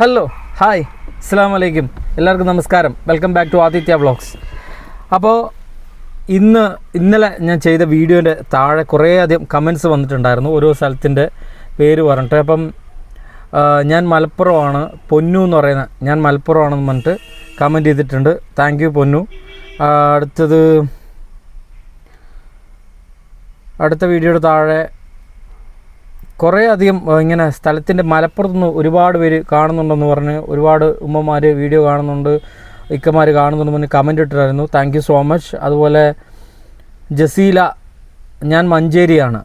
Hello hi അസ്സാം വലൈക്കും എല്ലാവർക്കും നമസ്കാരം. Welcome back to Aditya vlogs അപ്പോൾ ഇന്ന് ഇന്നലെ ഞാൻ ചെയ്ത വീഡിയോന്റെ താഴെ കുറേ അധികം കമൻസ് വന്നിട്ടുണ്ടായിരുന്നു. ഓരോ സ്ഥലത്തിന്റെ പേര് പറഞ്ഞിട്ട്. അപ്പം ഞാൻ മലപ്പുറമാണ്. പൊന്നു എന്ന് പറയുന്ന ഞാൻ മലപ്പുറമാണെന്ന് പറഞ്ഞിട്ട് കമന്റ് ചെയ്തിട്ടുണ്ട്. താങ്ക് യു പൊന്നു. അടുത്തത് അടുത്ത വീഡിയോയുടെ താഴെ കുറേ അധികം ഇങ്ങനെ സ്ഥലത്തിന്റെ മലപ്പുറത്തുനിന്ന് ഒരുപാട് പേര് കാണുന്നുണ്ടെന്ന് പറഞ്ഞ് ഒരുപാട് ഉമ്മമാർ വീഡിയോ കാണുന്നുണ്ട് ഇക്കമാർ കാണുന്നുണ്ട് പറഞ്ഞ് കമന്റ് ഇട്ടിട്ടായിരുന്നു. താങ്ക് യു സോ മച്ച് അതുപോലെ ജസീല ഞാൻ മഞ്ചേരിയാണ്.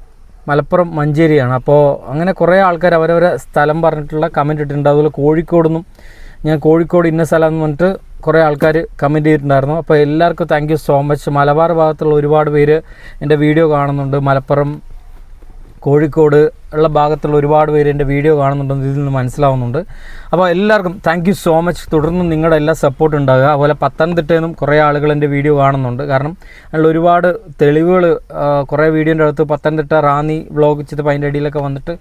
മലപ്പുറം മഞ്ചേരിയാണ്. അപ്പോൾ അങ്ങനെ കുറേ ആൾക്കാർ അവരവരെ സ്ഥലം പറഞ്ഞിട്ടുള്ള കമന്റ് ഇട്ടിട്ടുണ്ട്. അതുപോലെ കോഴിക്കോട് നിന്നും ഞാൻ കോഴിക്കോട് ഇന്ന സ്ഥലം എന്ന് പറഞ്ഞിട്ട് കുറേ ആൾക്കാർ കമന്റ് ചെയ്തിട്ടുണ്ടായിരുന്നു. അപ്പോൾ എല്ലാവർക്കും താങ്ക് സോ മച്ച് മലബാർ ഭാഗത്തുള്ള ഒരുപാട് പേര് എന്റെ വീഡിയോ കാണുന്നുണ്ട്. മലപ്പുറം കോഴിക്കോട് ഉള്ള ഭാഗത്തുള്ള ഒരുപാട് പേര് എന്റെ വീഡിയോ കാണുന്നുണ്ടെന്ന് ഇതിൽ നിന്ന് മനസ്സിലാവുന്നുണ്ട്. അപ്പോൾ എല്ലാവർക്കും താങ്ക് സോ മച്ച് തുടർന്നും നിങ്ങളുടെ എല്ലാ സപ്പോർട്ട് ഉണ്ടാകുക. അതുപോലെ പത്തനംതിട്ടയിൽ നിന്നും കുറേ ആളുകൾ എന്റെ വീഡിയോ കാണുന്നുണ്ട്. കാരണം അതിൽ ഒരുപാട് തെളിവുകൾ കുറേ വീഡിയോന്റെ അടുത്ത് പത്തനംതിട്ട റാന്നി വ്ളോഗ് ചെയ്തപ്പോൾ അതിന്റെ ഇടയിലൊക്കെ വന്നിട്ട്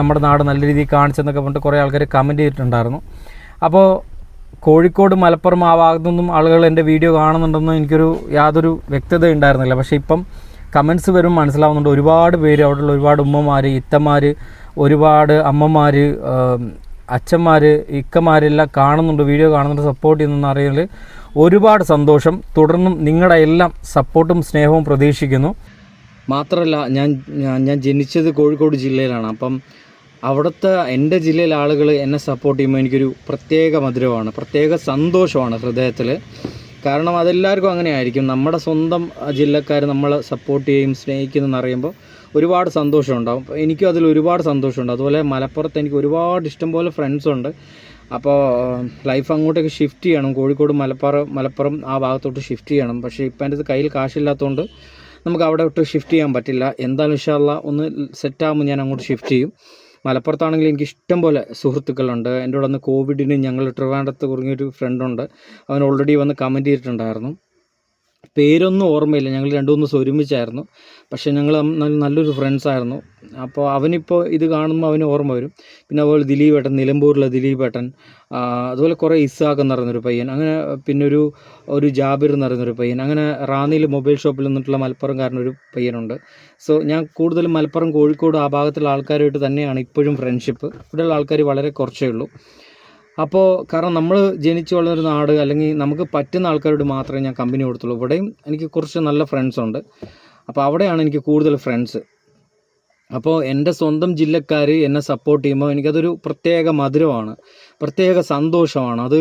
നമ്മുടെ നാട് നല്ല രീതിയിൽ കാണിച്ചെന്നൊക്കെ പറഞ്ഞിട്ട് കുറേ ആൾക്കാർ കമന്റ് ചെയ്തിട്ടുണ്ടായിരുന്നു. അപ്പോൾ കോഴിക്കോട് മലപ്പുറം ആ ഭാഗത്തുനിന്നും ആളുകൾ എന്റെ വീഡിയോ കാണുന്നുണ്ടെന്ന് എനിക്കൊരു യാതൊരു വ്യക്തത ഉണ്ടായിരുന്നില്ല പക്ഷേ ഇപ്പം കമൻസ് വരും മനസ്സിലാവുന്നുണ്ട്. ഒരുപാട് പേര് അവിടെയുള്ള ഒരുപാട് ഉമ്മമാർ ഇത്തമാർ ഒരുപാട് അമ്മമാർ അച്ഛന്മാർ ഇക്കമാരെല്ലാം കാണുന്നുണ്ട് വീഡിയോ കാണുന്നുണ്ട് സപ്പോർട്ട് ചെയ്യുന്നെന്ന് അറിയൽ ഒരുപാട് സന്തോഷം. തുടർന്നും നിങ്ങളുടെ എല്ലാം സപ്പോർട്ടും സ്നേഹവും പ്രതീക്ഷിക്കുന്നു. മാത്രമല്ല ഞാൻ ഞാൻ- ജനിച്ചത് കോഴിക്കോട് ജില്ലയിലാണ്. അപ്പം അവിടുത്തെ എന്റെ ജില്ലയിലെ ആളുകൾ എന്നെ സപ്പോർട്ട് ചെയ്യുമ്പോൾ എനിക്കൊരു പ്രത്യേക മധുരമാണ് പ്രത്യേക സന്തോഷമാണ് ഹൃദയത്തിൽ കാരണം അതെല്ലാവർക്കും അങ്ങനെ ആയിരിക്കും നമ്മുടെ സ്വന്തം ജില്ലക്കാർ നമ്മളെ സപ്പോർട്ട് ചെയ്യും സ്നേഹിക്കുന്നു അറിയുമ്പോൾ ഒരുപാട് സന്തോഷം ഉണ്ടാവും അപ്പോൾ എനിക്കും അതിൽ ഒരുപാട് സന്തോഷമുണ്ട്. അതുപോലെ മലപ്പുറത്ത് എനിക്ക് ഒരുപാട് ഇഷ്ടംപോലെ ഫ്രണ്ട്സ് ഉണ്ട്. അപ്പോൾ ലൈഫ് അങ്ങോട്ടേക്ക് ഷിഫ്റ്റ് ചെയ്യണം. കോഴിക്കോട് മലപ്പുറം മലപ്പുറം ആ ഭാഗത്തോട്ട് ഷിഫ്റ്റ് ചെയ്യണം. പക്ഷേ ഇപ്പം എന്റെ കയ്യിൽ കാശില്ലാത്തതുകൊണ്ട് നമുക്ക് അവിടെ വിട്ട് ഷിഫ്റ്റ് ചെയ്യാൻ പറ്റില്ല. എന്തായാലും വെച്ചാൽ ഒന്ന് സെറ്റാകുമ്പോൾ ഞാൻ അങ്ങോട്ട് ഷിഫ്റ്റ് ചെയ്യും. മലപ്പുറത്താണെങ്കിൽ എനിക്ക് ഇഷ്ടം പോലെ സുഹൃത്തുക്കളുണ്ട്. എന്റെ കൂടെ വന്ന് കോവിഡിന് ഞങ്ങൾ ട്രിവാൻഡ്രത്ത് കുറുങ്ങിയൊരു ഫ്രണ്ടുണ്ട് അവൻ ഓൾറെഡി വന്ന് കമന്റ് ചെയ്തിട്ടുണ്ടായിരുന്നു. പേരൊന്നും ഓർമ്മയില്ല. ഞങ്ങൾ രണ്ടു മൂന്ന് ദിവസം ഒരുമിച്ചായിരുന്നു. പക്ഷേ ഞങ്ങൾ നല്ലൊരു ഫ്രണ്ട്സ് ആയിരുന്നു. അപ്പോൾ അവനിപ്പോൾ ഇത് കാണുമ്പോൾ അവന് ഓർമ്മ വരും. പിന്നെ അതുപോലെ ദിലീപ് ഏട്ടൻ നിലമ്പൂരിലെ ദിലീപ് ഏട്ടൻ അതുപോലെ കുറേ ഇസാഖ് എന്ന് പറയുന്നൊരു പയ്യൻ അങ്ങനെ പിന്നെ ഒരു ഒരു ജാബിർ എന്ന് പറയുന്നൊരു പയ്യൻ അങ്ങനെ റാന്നിയിൽ മൊബൈൽ ഷോപ്പിൽ നിന്നിട്ടുള്ള മലപ്പുറംകാരനൊരു പയ്യനുണ്ട്. സോ ഞാൻ കൂടുതലും മലപ്പുറം കോഴിക്കോട് ആ ഭാഗത്തുള്ള ആൾക്കാരുമായിട്ട് തന്നെയാണ് ഇപ്പോഴും ഫ്രണ്ട്ഷിപ്പ് ഇവിടെയുള്ള ആൾക്കാർ വളരെ കുറച്ചേ ഉള്ളൂ. അപ്പോൾ കാരണം നമ്മൾ ജനിച്ചു വളർന്നൊരു നാട് അല്ലെങ്കിൽ നമുക്ക് പറ്റുന്ന ആൾക്കാരോട് മാത്രമേ ഞാൻ കമ്പനി കൊടുത്തുള്ളൂ. ഇവിടെയും എനിക്ക് കുറച്ച് നല്ല ഫ്രണ്ട്സ് ഉണ്ട്. അപ്പോൾ അവിടെയാണ് എനിക്ക് കൂടുതൽ ഫ്രണ്ട്സ് അപ്പോൾ എന്റെ സ്വന്തം ജില്ലക്കാർ എന്നെ സപ്പോർട്ട് ചെയ്യുമ്പോൾ എനിക്കതൊരു പ്രത്യേക മധുരമാണ്. പ്രത്യേക സന്തോഷമാണ്. അത്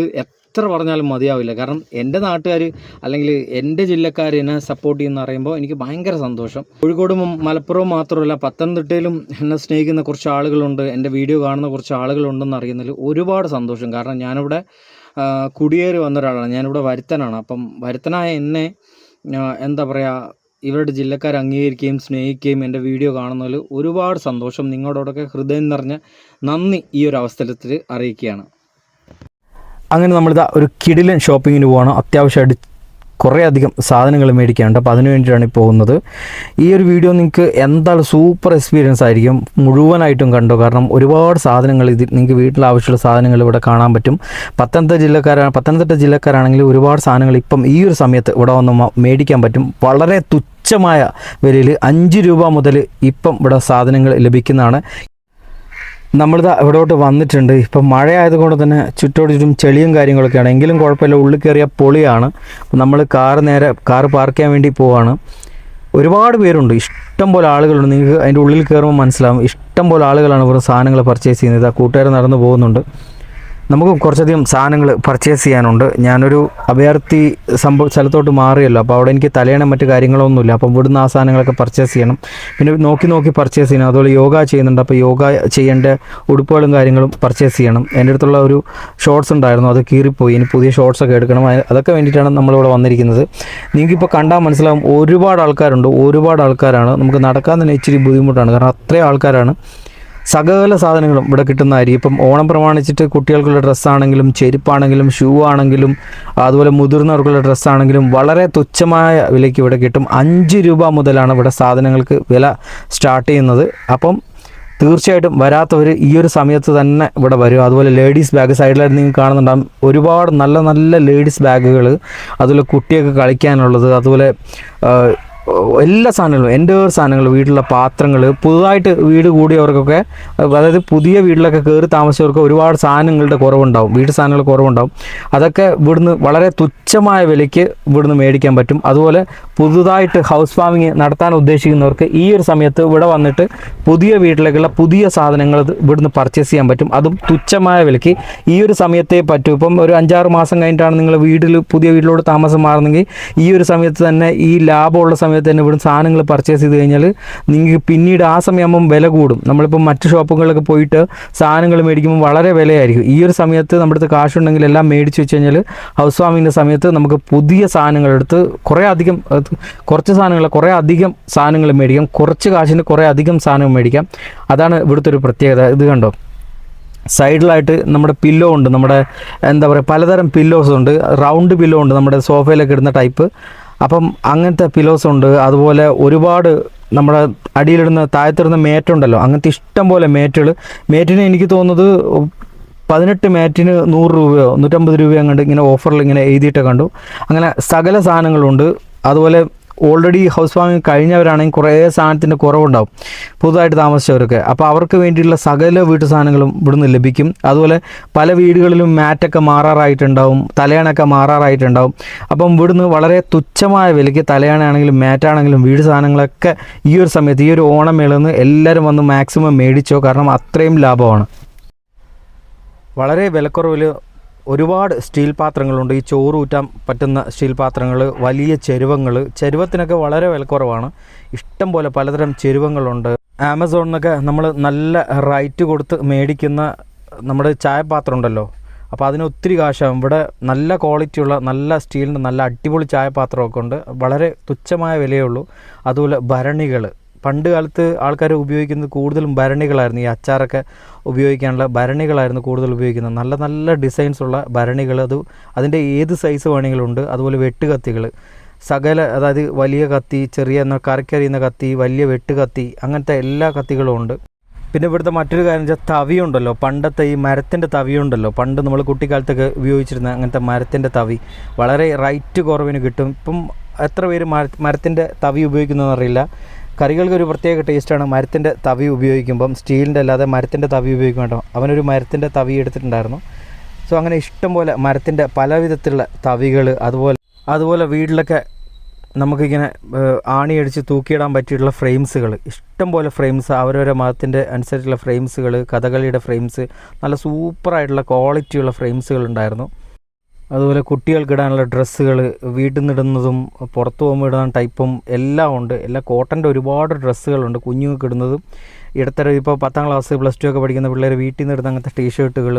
എത്ര പറഞ്ഞാലും മതിയാവില്ല. കാരണം എന്റെ നാട്ടുകാർ അല്ലെങ്കിൽ എന്റെ ജില്ലക്കാർ എന്നെ സപ്പോർട്ട് ചെയ്യുന്ന പറയുമ്പോൾ എനിക്ക് ഭയങ്കര സന്തോഷം. കോഴിക്കോടും മലപ്പുറവും മാത്രമല്ല പത്തനംതിട്ടയിലും എന്നെ സ്നേഹിക്കുന്ന കുറച്ച് ആളുകളുണ്ട്. എന്റെ വീഡിയോ കാണുന്ന കുറച്ച് ആളുകളുണ്ടെന്ന് അറിയുന്നതിൽ ഒരുപാട് സന്തോഷം. കാരണം ഞാനിവിടെ കുടിയേറി വന്ന ഒരാളാണ്. ഞാനിവിടെ വരുത്തനാണ്. അപ്പം വരുത്തനായ എന്നെ എന്താ പറയുക ഇവരുടെ ജില്ലക്കാർ അംഗീകരിക്കുകയും സ്നേഹിക്കുകയും എന്റെ വീഡിയോ കാണുന്നതിൽ ഒരുപാട് സന്തോഷം. നിങ്ങളോടൊക്കെ ഹൃദയം നിറഞ്ഞ നന്ദി ഈ ഒരു അവസരത്തിൽ അറിയിക്കുകയാണ്. അങ്ങനെ നമ്മളിതാ ഒരു കിടിലൻ ഷോപ്പിങ്ങിന് പോകണം അത്യാവശ്യമായിട്ട് കുറേ അധികം സാധനങ്ങൾ മേടിക്കാനുണ്ട്. അപ്പോൾ അതിനുവേണ്ടിയിട്ടാണ് ഈ പോകുന്നത്. ഈ ഒരു വീഡിയോ നിങ്ങൾക്ക് എന്താണ് സൂപ്പർ എക്സ്പീരിയൻസ് ആയിരിക്കും മുഴുവനായിട്ടും കണ്ടോ. കാരണം ഒരുപാട് സാധനങ്ങൾ ഇത് നിങ്ങൾക്ക് വീട്ടിൽ ആവശ്യമുള്ള സാധനങ്ങൾ ഇവിടെ കാണാൻ പറ്റും. പത്തനംതിട്ട ജില്ലക്കാരാണ് പത്തനംതിട്ട ജില്ലക്കാരാണെങ്കിൽ ഒരുപാട് സാധനങ്ങൾ ഇപ്പം ഈ ഒരു സമയത്ത് ഇവിടെ വന്ന് മേടിക്കാൻ പറ്റും. വളരെ തുച്ഛമായ വിലയിൽ അഞ്ച് രൂപ മുതൽ ഇപ്പം ഇവിടെ സാധനങ്ങൾ ലഭിക്കുന്നതാണ്. നമ്മളിതാ ഇവിടോട്ട് വന്നിട്ടുണ്ട്. ഇപ്പം മഴ ആയതുകൊണ്ട് തന്നെ ചുറ്റോട് ചുറ്റും ചെളിയും കാര്യങ്ങളൊക്കെയാണ്. എങ്കിലും കുഴപ്പമില്ല ഉള്ളിൽ കയറിയ പൊളിയാണ്. നമ്മൾ കാർ നേരെ കാർ പാർക്ക് ചെയ്യാൻ വേണ്ടി പോവാണ്. ഒരുപാട് പേരുണ്ട്. ഇഷ്ടം പോലെ ആളുകളുണ്ട്. നിങ്ങൾക്ക് അതിന്റെ ഉള്ളിൽ കയറുമ്പോൾ മനസ്സിലാവും. ഇഷ്ടം പോലെ ആളുകളാണ് ഇവിടെ സാധനങ്ങൾ പർച്ചേസ് ചെയ്യുന്നത്. ആ കൂട്ടുകാർ നടന്നു പോകുന്നുണ്ട്. നമുക്ക് കുറച്ചധികം സാധനങ്ങൾ പർച്ചേസ് ചെയ്യാനുണ്ട്. ഞാനൊരു അഭയാർത്ഥി സംഭവ സ്ഥലത്തോട്ട് മാറിയല്ലോ. അപ്പോൾ അവിടെ എനിക്ക് തലയണം മറ്റു കാര്യങ്ങളൊന്നുമില്ല. അപ്പോൾ ഇവിടുന്ന് ആ സാധനങ്ങളൊക്കെ പർച്ചേസ് ചെയ്യണം. പിന്നെ നോക്കി നോക്കി പർച്ചേസ് ചെയ്യണം. അതുപോലെ യോഗ ചെയ്യുന്നുണ്ട്. അപ്പോൾ യോഗ ചെയ്യേണ്ട ഉടുപ്പുകളും കാര്യങ്ങളും പർച്ചേസ് ചെയ്യണം. എന്റെ അടുത്തുള്ള ഒരു ഷോർട്സ് ഉണ്ടായിരുന്നു. അത് കീറിപ്പോയി. ഇനി പുതിയ ഷോർട്സ് ഒക്കെ എടുക്കണം. അത് അതൊക്കെ വേണ്ടിയിട്ടാണ് നമ്മളിവിടെ വന്നിരിക്കുന്നത്. നിങ്ങൾക്കിപ്പോൾ കണ്ടാൽ മനസ്സിലാവും ഒരുപാട് ആൾക്കാരുണ്ട്. ഒരുപാട് ആൾക്കാരാണ്. നമുക്ക് നടക്കാൻ തന്നെ ഇച്ചിരി ബുദ്ധിമുട്ടാണ്. കാരണം അത്രയും ആൾക്കാരാണ്. സകല സാധനങ്ങളും ഇവിടെ കിട്ടുന്ന അരി. ഇപ്പം ഓണം പ്രമാണിച്ചിട്ട് കുട്ടികൾക്കുള്ള ഡ്രസ്സാണെങ്കിലും ചെരുപ്പാണെങ്കിലും ഷൂ ആണെങ്കിലും അതുപോലെ മുതിർന്നവർക്കുള്ള ഡ്രസ്സാണെങ്കിലും വളരെ തുച്ഛമായ വിലയ്ക്ക് ഇവിടെ കിട്ടും. അഞ്ച് രൂപ മുതലാണ് ഇവിടെ സാധനങ്ങൾക്ക് വില സ്റ്റാർട്ട് ചെയ്യുന്നത്. അപ്പം തീർച്ചയായിട്ടും വരാത്തവർ ഈ ഒരു സമയത്ത് തന്നെ ഇവിടെ വരും. അതുപോലെ ലേഡീസ് ബാഗ് സൈഡിലായിട്ട് നിങ്ങൾ കാണുന്നുണ്ടാകും ഒരുപാട് നല്ല നല്ല ലേഡീസ് ബാഗുകൾ അതുപോലെ കുട്ടിയൊക്കെ കളിക്കാനുള്ളത് അതുപോലെ എല്ലാ സാധനങ്ങളും എന്റെ സാധനങ്ങൾ വീട്ടിലുള്ള പാത്രങ്ങൾ പുതുതായിട്ട് വീട് കൂടിയവർക്കൊക്കെ അതായത് പുതിയ വീട്ടിലൊക്കെ കയറി താമസിച്ചവർക്ക് ഒരുപാട് സാധനങ്ങളുടെ കുറവുണ്ടാവും വീട്ടു സാധനങ്ങൾ കുറവുണ്ടാവും. അതൊക്കെ ഇവിടുന്ന് വളരെ തുച്ഛമായ വിലയ്ക്ക് ഇവിടുന്ന് മേടിക്കാൻ പറ്റും. അതുപോലെ പുതുതായിട്ട് ഹൗസ് ഫാമിങ് നടത്താൻ ഉദ്ദേശിക്കുന്നവർക്ക് ഈ ഒരു സമയത്ത് ഇവിടെ വന്നിട്ട് പുതിയ വീട്ടിലേക്കുള്ള പുതിയ സാധനങ്ങൾ ഇവിടുന്ന് പർച്ചേസ് ചെയ്യാൻ പറ്റും. അതും തുച്ഛമായ വിലയ്ക്ക്. ഈ ഒരു സമയത്തേ പറ്റൂ. ഇപ്പം ഒരു അഞ്ചാറ് മാസം കഴിഞ്ഞിട്ടാണ് നിങ്ങൾ വീട്ടിൽ പുതിയ വീട്ടിലോട്ട് താമസം മാറുന്നെങ്കിൽ ഈ ഒരു സമയത്ത് തന്നെ ഈ ലാഭമുള്ള സമയത്ത് തന്നെ ഇവിടുന്ന് സാധനങ്ങൾ പർച്ചേസ് ചെയ്ത് കഴിഞ്ഞാൽ നിങ്ങൾക്ക് പിന്നീട് ആ സമയമാകുമ്പം വില കൂടും. നമ്മളിപ്പോൾ മറ്റ് ഷോപ്പുകളിലൊക്കെ പോയിട്ട് സാധനങ്ങൾ മേടിക്കുമ്പോൾ വളരെ വിലയായിരിക്കും. ഈ ഒരു സമയത്ത് നമ്മുടെ അടുത്ത് കാശുണ്ടെങ്കിൽ എല്ലാം മേടിച്ച് വെച്ച് കഴിഞ്ഞാൽ ഹൗസ് ഫാമിന്റെ സമയത്ത് നമുക്ക് പുതിയ സാധനങ്ങൾ എടുത്ത് കുറേ അധികം കുറച്ച് സാധനങ്ങൾ കുറേ അധികം സാധനങ്ങൾ മേടിക്കാം. കുറച്ച് കാശിന് കുറേ അധികം സാധനം മേടിക്കാം. അതാണ് ഇവിടുത്തെ ഒരു പ്രത്യേകത. ഇത് കണ്ടോ? സൈഡിലായിട്ട് നമ്മുടെ പില്ലോ ഉണ്ട്. നമ്മുടെ എന്താ പറയുക പലതരം പില്ലോസ് ഉണ്ട്. റൗണ്ട് പില്ലോ ഉണ്ട് നമ്മുടെ സോഫയിലൊക്കെ ഇടുന്ന ടൈപ്പ് അപ്പം അങ്ങനത്തെ പിലോസ് ഉണ്ട്. അതുപോലെ ഒരുപാട് നമ്മുടെ അടിയിലിടുന്ന താഴത്തിടുന്ന മേറ്റുണ്ടല്ലോ അങ്ങനത്തെ ഇഷ്ടം പോലെ മേറ്റുകൾ മേറ്റിന് എനിക്ക് തോന്നുന്നത് പതിനെട്ട് മാറ്റിന് നൂറ് രൂപയോ നൂറ്റമ്പത് രൂപയോ അങ്ങോട്ട് ഇങ്ങനെ ഓഫറിൽ ഇങ്ങനെ എഴുതിയിട്ട് കണ്ടു. അങ്ങനെ സകല സാധനങ്ങളുണ്ട്. അതുപോലെ ഓൾറെഡി ഹൗസ് വാമിങ് കഴിഞ്ഞവരാണെങ്കിൽ കുറേ സാധനത്തിന്റെ കുറവുണ്ടാവും പുതുതായിട്ട് താമസിച്ചവരൊക്കെ. അപ്പോൾ അവർക്ക് വേണ്ടിയിട്ടുള്ള സകല വീട്ടു സാധനങ്ങളും ഇവിടുന്ന് ലഭിക്കും. അതുപോലെ പല വീടുകളിലും മാറ്റൊക്കെ മാറാറായിട്ടുണ്ടാവും തലയണൊക്കെ മാറാറായിട്ടുണ്ടാവും. അപ്പം ഇവിടുന്ന് വളരെ തുച്ഛമായ വിലയ്ക്ക് തലയണയാണെങ്കിലും മാറ്റാണെങ്കിലും വീട് സാധനങ്ങളൊക്കെ ഈ ഒരു സമയത്ത് ഈ ഒരു ഓണം മേളന്ന് എല്ലാവരും വന്ന് മാക്സിമം മേടിച്ചോ കാരണം അത്രയും ലാഭമാണ്. വളരെ വിലക്കുറവിൽ ഒരുപാട് സ്റ്റീൽ പാത്രങ്ങളുണ്ട്. ഈ ചോറ് ഊറ്റാൻ പറ്റുന്ന സ്റ്റീൽ പാത്രങ്ങൾ വലിയ ചെരുവങ്ങൾ ചെരുവത്തിനൊക്കെ വളരെ വിലക്കുറവാണ്. ഇഷ്ടം പോലെ പലതരം ചെരുവങ്ങളുണ്ട്. ആമസോണിനൊക്കെ നമ്മൾ നല്ല റൈറ്റ് കൊടുത്ത് മേടിക്കുന്ന നമ്മുടെ ചായപാത്രം ഉണ്ടല്ലോ അപ്പോൾ അതിന് ഒത്തിരി കാശാകും ഇവിടെ നല്ല ക്വാളിറ്റിയുള്ള നല്ല സ്റ്റീലിന്റെ നല്ല അടിപൊളി ചായപാത്രമൊക്കെ ഉണ്ട്. വളരെ തുച്ഛമായ വിലയേ ഉള്ളൂ. അതുപോലെ ഭരണികൾ പണ്ട് കാലത്ത് ആൾക്കാർ ഉപയോഗിക്കുന്നത് കൂടുതലും ഭരണികളായിരുന്നു. ഈ അച്ചാറൊക്കെ ഉപയോഗിക്കാനുള്ള ഭരണികളായിരുന്നു കൂടുതൽ ഉപയോഗിക്കുന്നത്. നല്ല നല്ല ഡിസൈൻസ് ഉള്ള ഭരണികൾ അത് അതിന്റെ ഏത് സൈസ് വേണമെങ്കിലും ഉണ്ട് അതുപോലെ വെട്ടുകത്തികൾ സകല അതായത് വലിയ കത്തി ചെറിയ എന്ന കറിക്കരിയുന്ന കത്തി വലിയ വെട്ടുകത്തി അങ്ങനത്തെ എല്ലാ കത്തികളും ഉണ്ട്. പിന്നെ ഇവിടുത്തെ മറ്റൊരു കാര്യം വെച്ചാൽ തവിയുണ്ടല്ലോ. പണ്ടത്തെ ഈ മരത്തിന്റെ തവിയുണ്ടല്ലോ. പണ്ട് നമ്മൾ കുട്ടിക്കാലത്തൊക്കെ ഉപയോഗിച്ചിരുന്ന അങ്ങനത്തെ മരത്തിന്റെ തവി. വളരെ റൈറ്റ് കുറവിന് കിട്ടും. ഇപ്പം എത്ര പേര് മര മരത്തിന്റെ തവി ഉപയോഗിക്കുന്നതെന്ന് അറിയില്ല. കറികൾക്ക് ഒരു പ്രത്യേക ടേസ്റ്റാണ് മരത്തിന്റെ തവി ഉപയോഗിക്കുമ്പം സ്റ്റീലിന്റെ അല്ലാതെ മരത്തിന്റെ തവി ഉപയോഗിക്കുമ്പോൾ അവനൊരു മരത്തിന്റെ തവി എടുത്തിട്ടുണ്ടായിരുന്നു. സോ അങ്ങനെ ഇഷ്ടംപോലെ മരത്തിന്റെ പല വിധത്തിലുള്ള തവികൾ അതുപോലെ അതുപോലെ വീട്ടിലൊക്കെ നമുക്കിങ്ങനെ ആണിയടിച്ച് തൂക്കിയിടാൻ പറ്റിയിട്ടുള്ള ഫ്രെയിംസുകൾ ഇഷ്ടംപോലെ ഫ്രെയിംസ് അവരവരെ മതത്തിന്റെ അനുസരിച്ചുള്ള ഫ്രെയിംസുകൾ കഥകളിയുടെ ഫ്രെയിംസ് നല്ല സൂപ്പറായിട്ടുള്ള ക്വാളിറ്റിയുള്ള ഫ്രെയിംസുകൾ ഉണ്ടായിരുന്നു. അതുപോലെ കുട്ടികൾക്ക് ഇടാനുള്ള ഡ്രസ്സുകൾ വീട്ടിൽ നിന്ന് ഇടുന്നതും പുറത്ത് പോകുമ്പോൾ ഇടാൻ ടൈപ്പും എല്ലാം ഉണ്ട്. എല്ലാ കോട്ടന്റെ ഒരുപാട് ഡ്രസ്സുകളുണ്ട് കുഞ്ഞുങ്ങൾക്ക് ഇടുന്നതും ഇടത്തരം ഇപ്പോൾ പത്താം ക്ലാസ് പ്ലസ് ടു ഒക്കെ പഠിക്കുന്ന പിള്ളേർ വീട്ടിൽ നിന്ന് ഇടുന്ന അങ്ങനത്തെ ടീഷർട്ടുകൾ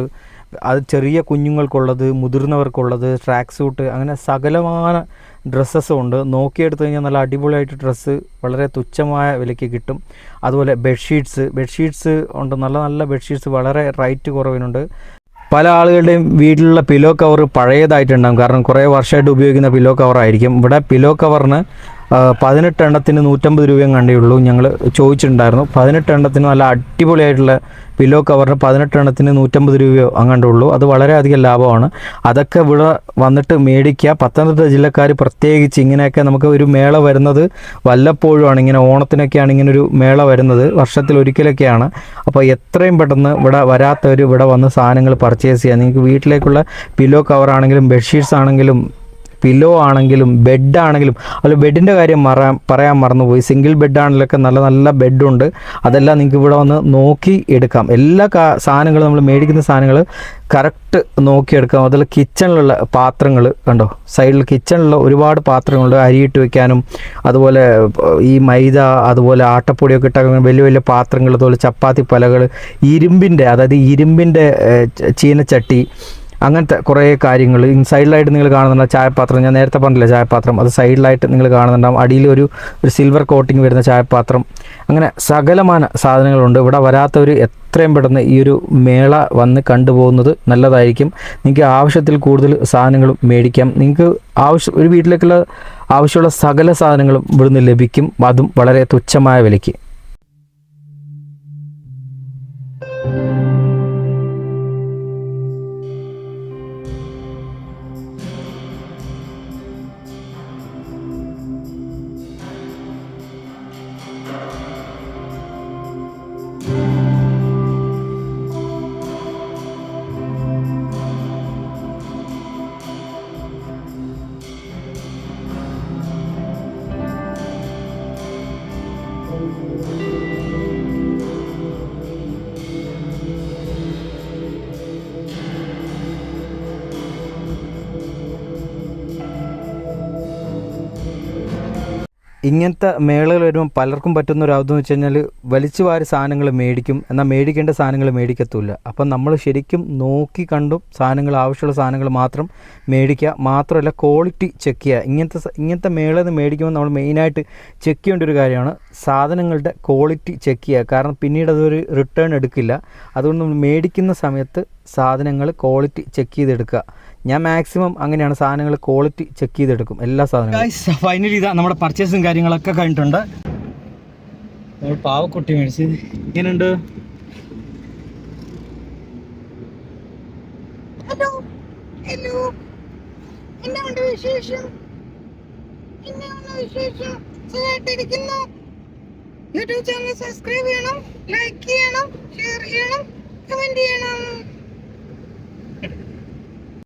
അത് ചെറിയ കുഞ്ഞുങ്ങൾക്കുള്ളത് മുതിർന്നവർക്കുള്ളത് ട്രാക്ക് സൂട്ട് അങ്ങനെ സകലമായ ഡ്രസ്സസും ഉണ്ട്. നോക്കിയെടുത്ത് കഴിഞ്ഞാൽ നല്ല അടിപൊളിയായിട്ട് ഡ്രസ്സ് വളരെ തുച്ഛമായ വിലയ്ക്ക് കിട്ടും. അതുപോലെ ബെഡ്ഷീറ്റ്സ് ബെഡ്ഷീറ്റ്സ് ഉണ്ട്. നല്ല നല്ല ബെഡ്ഷീറ്റ്സ് വളരെ റൈറ്റ് കുറവിനുണ്ട്. പല ആളുകളുടെയും വീട്ടിലുള്ള പിലോ കവർ പഴയതായിട്ടുണ്ടാകും. കാരണം കുറേ വർഷമായിട്ട് ഉപയോഗിക്കുന്ന പിലോ കവർ ആയിരിക്കും. ഇവിടെ പിലോ കവറിന് പതിനെട്ട് എണ്ണത്തിന് നൂറ്റമ്പത് രൂപയും കണ്ടേ ഉള്ളൂ ഞങ്ങൾ ചോദിച്ചിട്ടുണ്ടായിരുന്നു. പതിനെട്ട് എണ്ണത്തിന് നല്ല അടിപൊളിയായിട്ടുള്ള പില്ലോ കവറിന് പതിനെട്ട് എണ്ണത്തിന് നൂറ്റമ്പത് രൂപയോ അങ്ങാണ്ടേ ഉള്ളൂ. അത് വളരെയധികം ലാഭമാണ്. അതൊക്കെ ഇവിടെ വന്നിട്ട് മേടിക്കുക. പത്തനംതിട്ട ജില്ലക്കാർ പ്രത്യേകിച്ച് ഇങ്ങനെയൊക്കെ നമുക്ക് ഒരു മേള വരുന്നത് വല്ലപ്പോഴുമാണ്. ഇങ്ങനെ ഓണത്തിനൊക്കെയാണ് ഇങ്ങനെ ഒരു മേള വരുന്നത്. വർഷത്തിൽ ഒരിക്കലൊക്കെയാണ്. അപ്പോൾ എത്രയും പെട്ടെന്ന് ഇവിടെ വരാത്തവർ ഇവിടെ വന്ന് സാധനങ്ങൾ പർച്ചേസ് ചെയ്യുക. നിങ്ങൾക്ക് വീട്ടിലേക്കുള്ള പില്ലോ കവർ ആണെങ്കിലും ബെഡ്ഷീറ്റ്സ് ആണെങ്കിലും പില്ലോ ആണെങ്കിലും ബെഡ് ആണെങ്കിലും അല്ല ബെഡിന്റെ കാര്യം മറാൻ പറയാൻ മറന്നുപോയി. സിംഗിൾ ബെഡ് ആണെങ്കിലൊക്കെ നല്ല നല്ല ബെഡുണ്ട് അതെല്ലാം നിങ്ങൾക്ക് ഇവിടെ വന്ന് നോക്കി എടുക്കാം. എല്ലാ സാധനങ്ങളും നമ്മൾ മേടിക്കുന്ന സാധനങ്ങൾ കറക്റ്റ് നോക്കിയെടുക്കാം. അതിൽ കിച്ചണിലുള്ള പാത്രങ്ങൾ കണ്ടോ? സൈഡിൽ കിച്ചണിലുള്ള ഒരുപാട് പാത്രങ്ങളുണ്ട്. അരിയിട്ട് വെക്കാനും അതുപോലെ ഈ മൈദ അതുപോലെ ആട്ടപ്പൊടിയൊക്കെ ഇട്ട വലിയ വലിയ പാത്രങ്ങൾ അതുപോലെ ചപ്പാത്തി പലകൾ ഇരുമ്പിന്റെ അതായത് ഇരുമ്പിന്റെ ചീനച്ചട്ടി അങ്ങനത്തെ കുറേ കാര്യങ്ങൾ സൈഡിലായിട്ട് നിങ്ങൾ കാണുന്നുണ്ട് ചായപാത്രം. ഞാൻ നേരത്തെ പറഞ്ഞില്ല ചായപാത്രം? അത് സൈഡിലായിട്ട് നിങ്ങൾ കാണുന്നുണ്ടാവും. അടിയിൽ ഒരു ഒരു സിൽവർ കോട്ടിങ് വരുന്ന ചായപാത്രം. അങ്ങനെ സകലമാന സാധനങ്ങളുണ്ട്. ഇവിടെ വരാത്തവർ എത്രയും പെട്ടെന്ന് ഈ ഒരു മേള വന്ന് കണ്ടുപോകുന്നത് നല്ലതായിരിക്കും. നിങ്ങൾക്ക് ആവശ്യത്തിൽ കൂടുതൽ സാധനങ്ങളും മേടിക്കാം. നിങ്ങൾക്ക് ആവശ്യം ഒരു വീട്ടിലേക്കുള്ള ആവശ്യമുള്ള സകല സാധനങ്ങളും ഇവിടുന്ന് ലഭിക്കും. അതും വളരെ തുച്ഛമായ വിലയ്ക്ക്. ഇങ്ങനത്തെ മേളകൾ വരുമ്പോൾ പലർക്കും പറ്റുന്ന ഒരു അവധം വെച്ച് കഴിഞ്ഞാൽ വലിച്ചു വാരി സാധനങ്ങൾ മേടിക്കും. എന്നാൽ മേടിക്കേണ്ട സാധനങ്ങൾ മേടിക്കത്തില്ല. അപ്പം നമ്മൾ ശരിക്കും നോക്കി കണ്ടും സാധനങ്ങൾ ആവശ്യമുള്ള സാധനങ്ങൾ മാത്രം മേടിക്കുക. മാത്രമല്ല ക്വാളിറ്റി ചെക്ക് ചെയ്യുക. ഇങ്ങനത്തെ ഇങ്ങനത്തെ മേളയിൽ നിന്ന് മേടിക്കുമ്പോൾ നമ്മൾ മെയിനായിട്ട് ചെക്ക് ചെയ്യേണ്ട ഒരു കാര്യമാണ് സാധനങ്ങളുടെ ക്വാളിറ്റി ചെക്ക് ചെയ്യുക. കാരണം പിന്നീട് അതൊരു റിട്ടേൺ എടുക്കില്ല. അതുകൊണ്ട് നമ്മൾ മേടിക്കുന്ന സമയത്ത് സാധനങ്ങൾ ക്വാളിറ്റി ചെക്ക് ചെയ്തെടുക്കുക. ഞാൻ മാക്സിമം അങ്ങനെയാണ് സാധനങ്ങൾ ക്വാളിറ്റി ചെക്ക് ചെയ്തെടുക്കും. എല്ലാ സാധനങ്ങളും. ഫൈനലി ഇതാ നമ്മുടെ പർച്ചേസും കാര്യങ്ങളൊക്കെ കഴിഞ്ഞിട്ടുണ്ട്. നമ്മൾ പാവക്കുട്ടി മേടിച്ച്. ഇങ്ങനെയുണ്ട്. ഹലോ ഹലോ എന്നാണ് വിശേഷം? എന്നാണ് വിശേഷം? സുഖമായിട്ടിരിക്കുന്നു യൂട്യൂബ് ചാനൽ സബ്സ്ക്രൈബ് ചെയ്യണം ലൈക്ക് ചെയ്യണം ഷെയർ ചെയ്യണം കമന്റ് ചെയ്യണം.